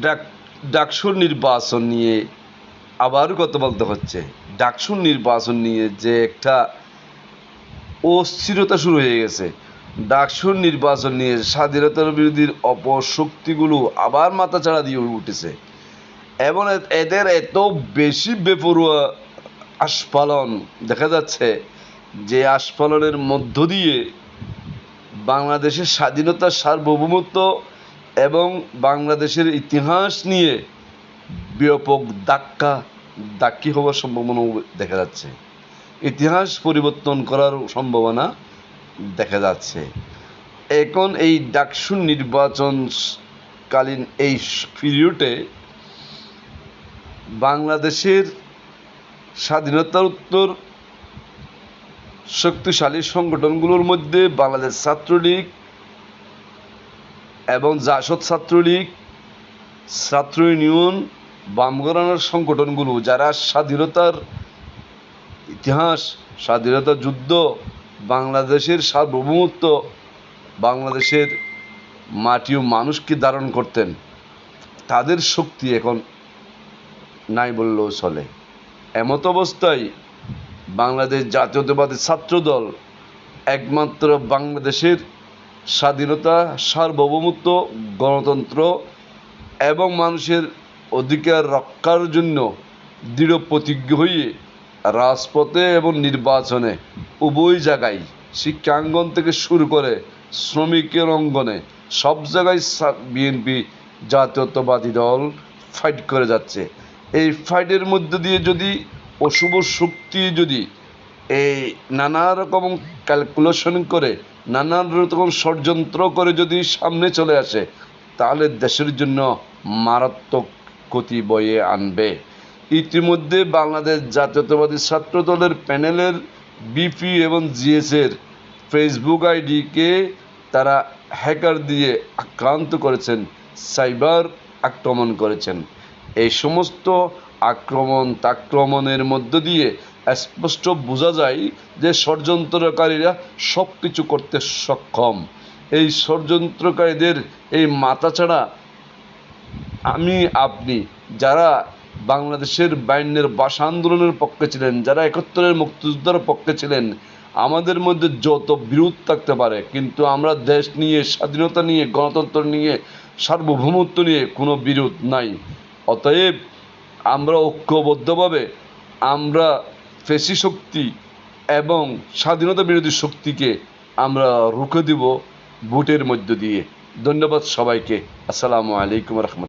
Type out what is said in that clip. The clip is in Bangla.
ডাক, ডাকসুর নির্বাচন নিয়ে আবারও কথা বলতে হচ্ছে। ডাকসুর নির্বাচন নিয়ে যে একটা অস্থিরতা শুরু হয়ে গেছে। ডাকসুর নির্বাচন নিয়ে স্বাধীনতার বিরোধীর অপশক্তিগুলো আবার মাথাচাড়া দিয়ে উঠেছে। এবং এদের এত বেশি বেপরুয়া আস্ফালন দেখা যাচ্ছে যে আস্ফালনের মধ্য দিয়ে বাংলাদেশের স্বাধীনতার সার্বভৌমত্ব এবং বাংলাদেশের ইতিহাস নিয়ে ব্যাপক ধাক্কা, ধাক্কি হওয়ার সম্ভাবনা দেখা যাচ্ছে। ইতিহাস পরিবর্তন করার সম্ভাবনা দেখা যাচ্ছে। এখন এই ডাকসুর নির্বাচন কালীন এই পিরিয়ডে বাংলাদেশের স্বাধীনতার উত্তর শক্তিশালী সংগঠনগুলোর মধ্যে বাংলাদেশ ছাত্রলীগ এবং জাসদ ছাত্রলীগ, ছাত্র ইউনিয়ন বামগরানোর সংগঠনগুলো, যারা স্বাধীনতার ইতিহাস স্বাধীনতা যুদ্ধ, বাংলাদেশের সার্বভৌমত্ব, বাংলাদেশের মাটি ও মানুষকে ধারণ করতেন, তাদের শক্তি এখন নাই বললেও চলে। এমত অবস্থায় বাংলাদেশ জাতীয়তাবাদী ছাত্রদল একমাত্র বাংলাদেশের স্বাধীনতা, সার্বভৌমত্ব, গণতন্ত্র এবং মানুষের অধিকার রক্ষার জন্য দৃঢ় প্রতিজ্ঞ হয়ে রাজপথে এবং নির্বাচনে উভয় জায়গায় শিক্ষাঙ্গন থেকে শুরু করে শ্রমিকের অঙ্গনে সব জায়গায় বিএনপি জাতীয়তাবাদী দল ফাইট করে যাচ্ছে। এই ফাইটের মধ্যে দিয়ে যদি, অশুভ শক্তি যদি এই নানা রকম ক্যালকুলেশন করে নানান রকম ষড়যন্ত্র করে যদি সামনে চলে আসে, তাহলে দেশের জন্য মারাত্মক ক্ষতি বয়ে আনবে। ইতিমধ্যে বাংলাদেশ জাতীয়তাবাদী ছাত্র দলের প্যানেলের বিপি এবং জিএসের ফেসবুক আইডিকে তারা হ্যাকার দিয়ে আক্রান্ত করেছেন, সাইবার আক্রমণ করেছেন। এই সমস্ত আক্রমণ তাক্রমণের মধ্য দিয়ে স্পষ্ট বোঝা যায় যে ষড়যন্ত্রকারীরা সব কিছু করতে সক্ষম। এই ষড়যন্ত্রকারীদের, এই মাথা ছাড়া আমি, আপনি, যারা বাংলাদেশের বাইন্যের ভাষা আন্দোলনের পক্ষে ছিলেন, যারা একাত্তরের মুক্তিযোদ্ধার পক্ষে ছিলেন, আমাদের মধ্যে যত বিরোধ থাকতে পারে, কিন্তু আমরা দেশ নিয়ে, স্বাধীনতা নিয়ে, গণতন্ত্র নিয়ে, সার্বভৌমত্ব নিয়ে কোনো বিরোধ নাই। অতএব আমরা ঐক্যবদ্ধভাবে আমরা ফেসি শক্তি এবং স্বাধীনতা বিরোধী শক্তিকে আমরা রুখে দিব ভোটের মধ্য দিয়ে। ধন্যবাদ সবাইকে। আসসালামু আলাইকুম রহমত